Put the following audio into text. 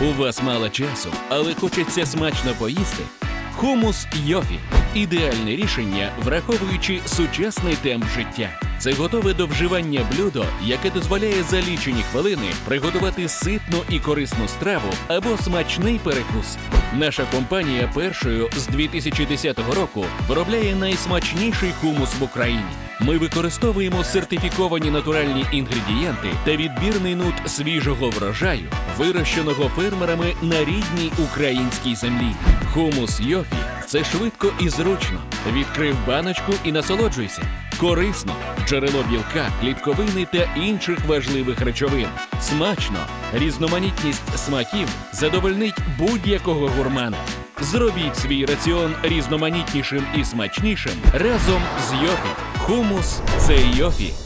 У вас мало часу, але хочеться смачно поїсти. Хумус Йофі ідеальне рішення, враховуючи сучасний темп життя. Це готове до вживання блюдо, яке дозволяє за лічені хвилини приготувати ситну і корисну страву або смачний перекус. Наша компанія першою з 2010 року виробляє найсмачніший хумус в Україні. Ми використовуємо сертифіковані натуральні інгредієнти та відбірний нут свіжого врожаю, вирощеного фермерами на рідній українській землі. Хумус Йофі це швидко і зручно. Відкрив баночку і насолоджуйся. Корисно, джерело білка, клітковини та інших важливих речовин. Смачно, різноманітність смаків задовольнить будь-якого гурмана. Зробіть свій раціон різноманітнішим і смачнішим разом з Йофі. Хумус це Йофі.